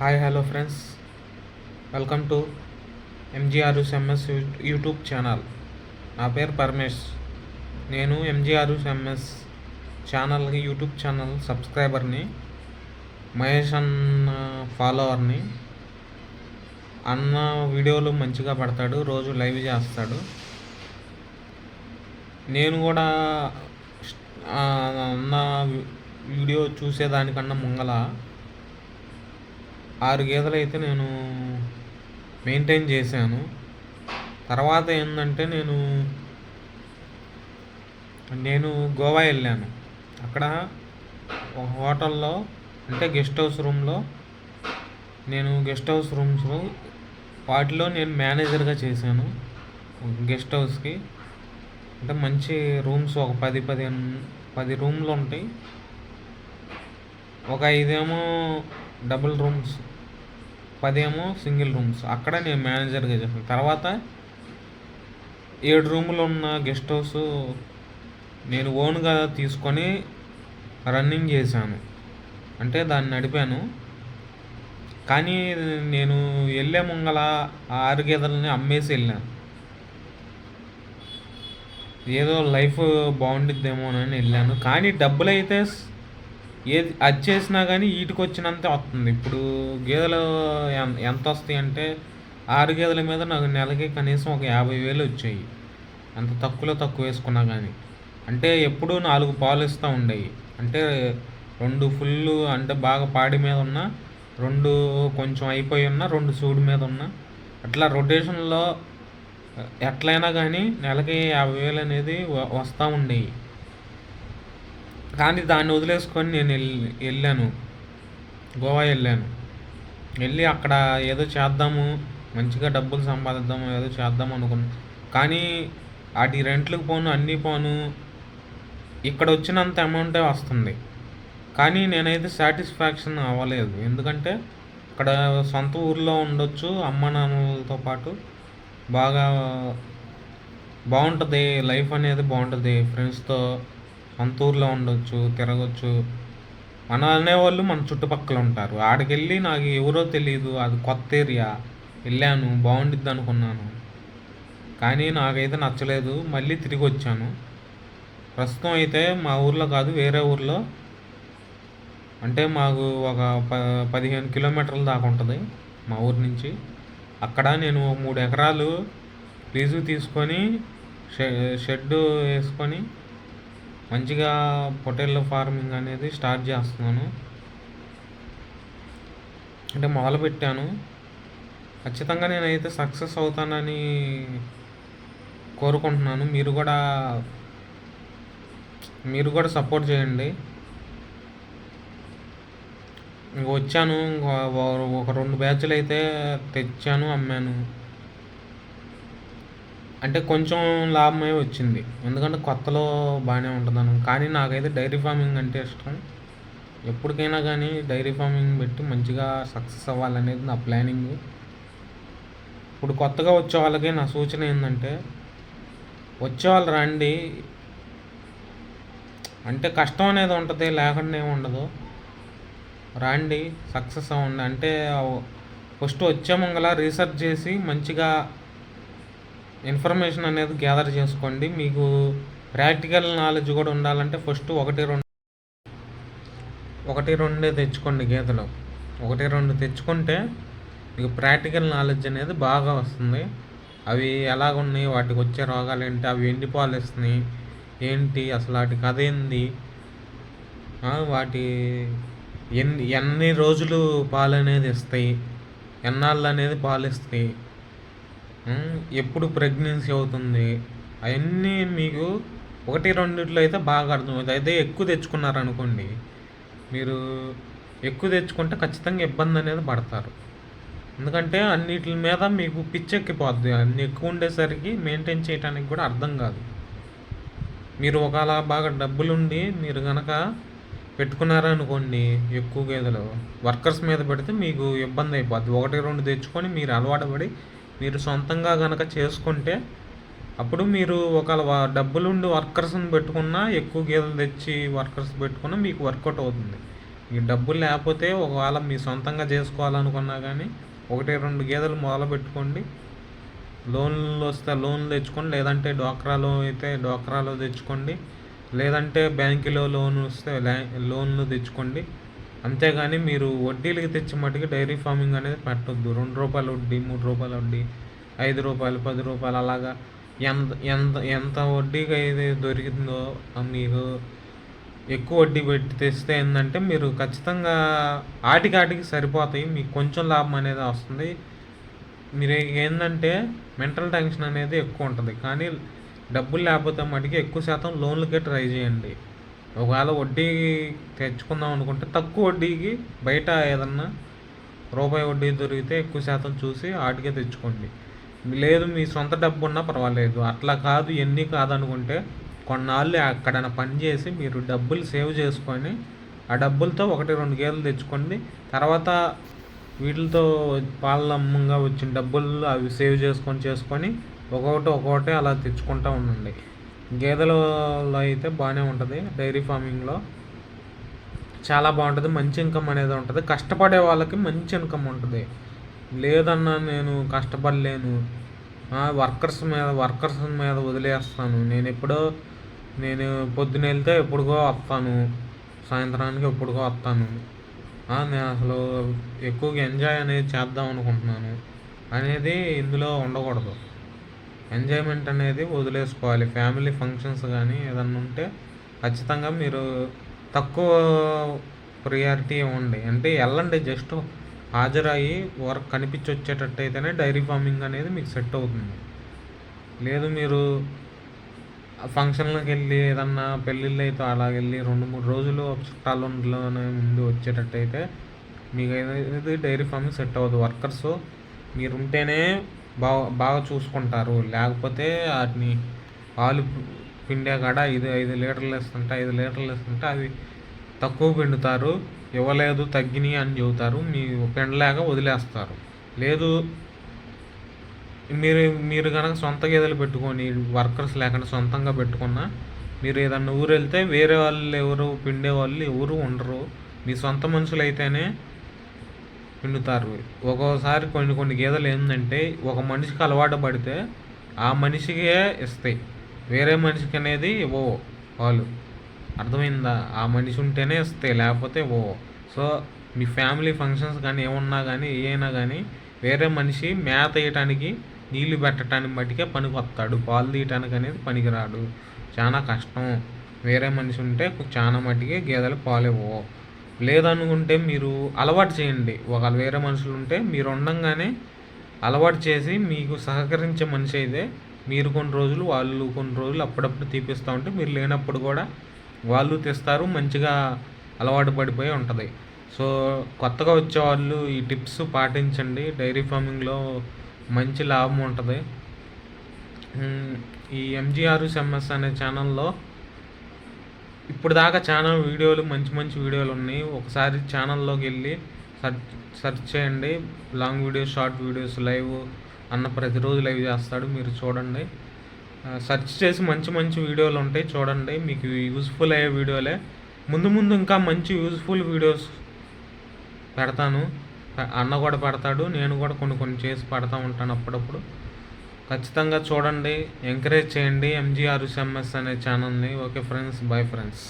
Hi hello friends welcome to MGR MS YouTube channel నా పేరు పరమేష్ నేను MGR MS channel YouTube channel సబ్స్క్రైబర్ని Mahesh అన్న ఫాలోవర్ని అన్న వీడియోలు మంచిగా పడతాడు రోజు లైవ్ చేస్తాడు. నేను కూడా అన్న వీడియో చూసేదానికన్నా ముంగల ఆరు గేదెలు అయితే నేను మెయింటైన్ చేశాను. తర్వాత ఏంటంటే నేను నేను గోవా వెళ్ళాను. అక్కడ ఒక హోటల్లో అంటే గెస్ట్ హౌస్ రూమ్లో నేను గెస్ట్ హౌస్ రూమ్స్లో వాటిలో నేను మేనేజర్గా చేశాను. గెస్ట్ హౌస్కి అంటే మంచి రూమ్స్ ఒక పది పది పది రూమ్లు ఉంటాయి. ఒక ఐదేమో డబుల్ రూమ్స్. పదేమో సింగిల్ రూమ్స్. అక్కడ నేను మేనేజర్గా చేశాను. తర్వాత ఏడు రూములు ఉన్న గెస్ట్ హౌస్ నేను ఓన్గా తీసుకొని రన్నింగ్ చేశాను. అంటే దాన్ని నడిపాను. కానీ నేను వెళ్ళే ముంగల ఆ ఆరు గేదెలని అమ్మేసి వెళ్ళాను. ఏదో లైఫ్ బాగుండిద్దేమోనని వెళ్ళాను. కానీ డబ్బులు అయితే ఏది అది చేసినా కానీ వీటికి వచ్చినంత వస్తుంది. ఇప్పుడు గేదెలు ఎంత వస్తాయి అంటే ఆరు గేదెల మీద నాకు నెలకి కనీసం ఒక యాభై వేలు వచ్చాయి. అంత తక్కువలో తక్కువ వేసుకున్నా కానీ అంటే ఎప్పుడూ నాలుగు పాలు ఇస్తూ ఉండేవి అంటే రెండు ఫుల్ అంటే బాగా పాడి మీద ఉన్న రెండు కొంచెం అయిపోయి ఉన్న రెండు సూడి మీద ఉన్న అట్లా రొటేషన్లో ఎట్లయినా కానీ నెలకి యాభై వేలు అనేది వస్తూ ఉండేవి కానీ దాన్ని వదిలేసుకొని నేను వెళ్ళి వెళ్ళాను. గోవా వెళ్ళాను. వెళ్ళి అక్కడ ఏదో చేద్దాము మంచిగా డబ్బులు సంపాదిద్దాము ఏదో చేద్దాం అనుకున్నాను కానీ వాటి రెంట్లకు పోను అన్నీ పోను. ఇక్కడ వచ్చినంత అమౌంటే వస్తుంది. కానీ నేనైతే సాటిస్ఫాక్షన్ అవ్వలేదు. ఎందుకంటే ఇక్కడ సొంత ఊర్లో ఉండొచ్చు అమ్మ నాన్నలతో పాటు బాగా బాగుంటుంది లైఫ్ అనేది బాగుంటుంది ఫ్రెండ్స్తో సొంత ఊర్లో ఉండొచ్చు తిరగచ్చు. మన అనేవాళ్ళు మన చుట్టుపక్కల ఉంటారు. ఆడికి వెళ్ళి నాకు ఎవరో తెలియదు అది కొత్త ఏరియా. వెళ్ళాను బాగుండిద్ది అనుకున్నాను. కానీ నాకైతే నచ్చలేదు. మళ్ళీ తిరిగి వచ్చాను. ప్రస్తుతం అయితే మా ఊర్లో కాదు వేరే ఊర్లో. అంటే మాకు ఒక ప పదిహేను కిలోమీటర్ల దాకా ఉంటుంది మా ఊరి నుంచి. అక్కడ నేను మూడు ఎకరాలు లీజు తీసుకొని షె షెడ్ వేసుకొని మంచిగా పొటేళ్ళ ఫార్మింగ్ అనేది స్టార్ట్ చేస్తున్నాను. అంటే మొదలుపెట్టాను. ఖచ్చితంగా నేనైతే సక్సెస్ అవుతానని కోరుకుంటున్నాను. మీరు కూడా మీరు కూడా సపోర్ట్ చేయండి. వచ్చాను. ఒక రెండు బ్యాచ్లు అయితే తెచ్చాను అమ్మాను. అంటే కొంచెం లాభమే వచ్చింది. ఎందుకంటే కొత్తలో బాగానే ఉంటుందను. కానీ నాకైతే డైరీ ఫార్మింగ్ అంటే ఇష్టం. ఎప్పటికైనా కానీ డైరీ ఫార్మింగ్ పెట్టి మంచిగా సక్సెస్ అవ్వాలనేది నా ప్లానింగ్. ఇప్పుడు కొత్తగా వచ్చే వాళ్ళకి నా సూచన ఏంటంటే వచ్చేవాళ్ళు రండి. అంటే కష్టం అనేది ఉంటుంది లేకుండా ఏమి ఉండదు. రండి సక్సెస్ అవ్వండి. అంటే ఫస్ట్ వచ్చే ముంగల రీసెర్చ్ చేసి మంచిగా ఇన్ఫర్మేషన్ అనేది గ్యాదర్ చేసుకోండి. మీకు ప్రాక్టికల్ నాలెడ్జ్ కూడా ఉండాలంటే ఫస్ట్ ఒకటి రెండు ఒకటి రెండే తెచ్చుకోండి గీతలు ఒకటి రెండు తెచ్చుకుంటే మీకు ప్రాక్టికల్ నాలెడ్జ్ అనేది బాగా వస్తుంది. అవి ఎలాగున్నాయి వాటికి వచ్చే రోగాలు ఏంటి అవి ఎన్ని పాలిస్తున్నాయి ఏంటి అసలు వాటి కథ ఏంది వాటి ఎన్ని ఎన్ని రోజులు పాలు అనేది ఇస్తాయి ఎన్నాళ్ళు అనేది పాలు ఇస్తాయి ఎప్పుడు ప్రెగ్నెన్సీ అవుతుంది? అవన్నీ మీకు ఒకటి రెండిట్లో అయితే బాగా అర్థమవుతుంది. అయితే ఎక్కువ తెచ్చుకున్నారనుకోండి మీరు ఎక్కువ తెచ్చుకుంటే ఖచ్చితంగా ఇబ్బంది అనేది పడతారు. ఎందుకంటే అన్నిటి మీద మీకు పిచ్చెక్కిపోద్ది. అన్ని ఎక్కువ ఉండేసరికి మెయింటైన్ చేయడానికి కూడా అర్థం కాదు. మీరు ఒకవేళ బాగా డబ్బులుండి మీరు కనుక పెట్టుకున్నారనుకోండి ఎక్కువ గేదెలు వర్కర్స్ మీద పెడితే మీకు ఇబ్బంది అయిపోద్ది. ఒకటి రెండు తెచ్చుకొని మీరు అలవాటు పడి మీరు సొంతంగా కనుక చేసుకుంటే అప్పుడు మీరు ఒకవేళ డబ్బులుండి వర్కర్స్ని పెట్టుకున్నా ఎక్కువ గేదెలు తెచ్చి వర్కర్స్ పెట్టుకున్నా మీకు వర్కౌట్ అవుతుంది. మీకు డబ్బులు లేకపోతే ఒకవేళ మీ సొంతంగా చేసుకోవాలనుకున్నా కానీ ఒకటి రెండు గేదెలు మొదలు పెట్టుకోండి. లోన్లు వస్తే లోన్లు తెచ్చుకోండి. లేదంటే డోక్రాలో అయితే డోక్రాలో తెచ్చుకోండి. లేదంటే బ్యాంకులో లోన్ వస్తే లోన్లు తెచ్చుకోండి. అంతేగాని మీరు వడ్డీలకి తెచ్చి మట్టుకు డైరీ ఫార్మింగ్ అనేది పెట్టొద్దు. రెండు రూపాయలు వడ్డీ మూడు రూపాయలు వడ్డీ ఐదు రూపాయలు పది రూపాయలు అలాగా. ఎంత ఎంత ఎంత వడ్డీకి అయితే దొరికిందో మీరు ఎక్కువ వడ్డీ పెట్టి తెస్తే ఏంటంటే మీరు ఖచ్చితంగా ఆటికాటికి సరిపోతాయి. మీకు కొంచెం లాభం అనేది వస్తుంది. మీరు ఏంటంటే మెంటల్ టెన్షన్ అనేది ఎక్కువ ఉంటుంది. కానీ డబ్బులు లేకపోతే మటుకి ఎక్కువ శాతం లోన్లకే ట్రై చేయండి. ఒకవేళ వడ్డీ తెచ్చుకుందాం అనుకుంటే తక్కువ వడ్డీకి బయట ఏదన్నా రూపాయి వడ్డీ దొరికితే ఎక్కువ శాతం చూసి ఆటికే తెచ్చుకోండి. లేదు మీ సొంత డబ్బు ఉన్నా పర్వాలేదు. అట్లా కాదు ఎన్ని కాదనుకుంటే కొన్నాళ్ళు అక్కడ పని చేసి మీరు డబ్బులు సేవ్ చేసుకొని ఆ డబ్బులతో ఒకటి రెండు గేదెలు తెచ్చుకోండి. తర్వాత వీటితో పాలమ్మంగా వచ్చిన డబ్బులు అవి సేవ్ చేసుకొని చేసుకొని ఒక్కొక్కటి ఒక్కొక్కటి అలా తెచ్చుకుంటూ ఉండండి. గేదెలలో అయితే బాగానే ఉంటుంది డైరీ ఫార్మింగ్లో. చాలా బాగుంటుంది మంచి ఇన్కమ్ అనేది ఉంటుంది. కష్టపడే వాళ్ళకి మంచి ఇన్కమ్ ఉంటుంది. లేదన్నా నేను కష్టపడలేను వర్కర్స్ మీద వర్కర్స్ మీద వదిలేస్తాను. నేను ఎప్పుడో నేను పొద్దున వెళ్తే ఎప్పుడుకో వస్తాను సాయంత్రానికి ఎప్పుడుకో వస్తాను. నేను అసలు ఎక్కువగా ఎంజాయ్ అనేది చేద్దాం అనుకుంటున్నాను. అనేది ఇందులో ఉండకూడదు. ఎంజాయ్మెంట్ అనేది వదిలేసుకోవాలి. ఫ్యామిలీ ఫంక్షన్స్ కానీ ఏదన్నా ఉంటే ఖచ్చితంగా మీరు తక్కువ ప్రియారిటీ ఇవ్వండి. అంటే వెళ్ళండి జస్ట్ హాజరయ్యి వర్క్ కనిపించి వచ్చేటట్టు అయితేనే డైరీ ఫార్మింగ్ అనేది మీకు సెట్ అవుతుంది. లేదు మీరు ఫంక్షన్లకు వెళ్ళి ఏదన్నా పెళ్ళిళ్ళు అయితే అలా వెళ్ళి రెండు మూడు రోజులు చుట్టాలలోనే ముందు వచ్చేటట్టు అయితే మీకు అనేది డైరీ ఫార్మింగ్ సెట్ అవ్వదు. వర్కర్స్ మీరు ఉంటేనే బాగా బాగా చూసుకుంటారు. లేకపోతే వాటిని పాలు పిండే కాడ ఐదు ఐదు లీటర్లు వేస్తుంటే ఐదు లీటర్లు వేస్తుంటే అవి తక్కువ పిండుతారు. ఇవ్వలేదు తగ్గినాయి అని చెబుతారు. మీ పిండలేక వదిలేస్తారు. లేదు మీరు మీరు కనుక సొంత గేదెలు పెట్టుకొని వర్కర్స్ లేకుండా సొంతంగా పెట్టుకున్నా మీరు ఏదన్నా ఊరు వెళ్తే వేరే వాళ్ళు ఎవరు పిండే వాళ్ళు ఎవరు ఉండరు. మీ సొంత మనుషులు అయితేనే పిండుతారు. ఒక్కోసారి కొన్ని కొన్ని గేదెలు ఏంటంటే ఒక మనిషికి అలవాటు పడితే ఆ మనిషికే ఇస్తాయి. వేరే మనిషికి అనేది ఇవ్వవు పాలు అర్థమైందా? ఆ మనిషి ఉంటేనే ఇస్తాయి లేకపోతే ఇవ్వవు సో మీ ఫ్యామిలీ ఫంక్షన్స్ కానీ ఏమున్నా కానీ ఏమైనా కానీ వేరే మనిషి మేత వేయటానికి నీళ్ళు పెట్టడానికి బట్టికే పనికి వస్తాడు పాలు తీయటానికి అనేది పనికిరాడు. చాలా కష్టం. వేరే మనిషి ఉంటే చాలా మట్టికి గేదెలు పాలు ఇవ్వవు లేదనుకుంటే మీరు అలవాటు చేయండి. ఒకవేళ వేరే మనుషులు ఉంటే మీరు ఉండంగానే అలవాటు చేసి మీకు సహకరించే మనిషి అయితే మీరు కొన్ని రోజులు వాళ్ళు కొన్ని రోజులు అప్పుడప్పుడు తీపిస్తూ ఉంటే మీరు లేనప్పుడు కూడా వాళ్ళు తెస్తారు. మంచిగా అలవాటు పడిపోయి ఉంటుంది. సో కొత్తగా వచ్చేవాళ్ళు ఈ టిప్స్ పాటించండి. డైరీ ఫార్మింగ్లో మంచి లాభం ఉంటుంది. ఈ ఎంజిఆర్ఎస్ఎంఎస్ అనే ఛానల్లో ఇప్పుడు దాకా చాలా వీడియోలు మంచి మంచి వీడియోలు ఉన్నాయి. ఒకసారి ఛానల్లోకి వెళ్ళి సర్చ్ సర్చ్ చేయండి. Long videos short videos live అన్న ప్రతిరోజు లైవ్ చేస్తాడు. మీరు చూడండి. సెర్చ్ చేసి మంచి మంచి వీడియోలు ఉంటాయి చూడండి. మీకు యూస్ఫుల్ అయ్యే వీడియోలే. ముందు ముందు ఇంకా మంచి యూస్ఫుల్ వీడియోస్ పెడతాను. అన్న కూడా పెడతాడు. నేను కూడా కొన్ని కొన్ని చేసి పెడతా ఉంటాను అప్పుడప్పుడు. ఖచ్చితంగా చూడండి ఎంకరేజ్ చేయండి. ఎంజీఆర్ ఎంఎస్ అనే ఛానల్ని ఓకే ఫ్రెండ్స్ బాయ్ ఫ్రెండ్స్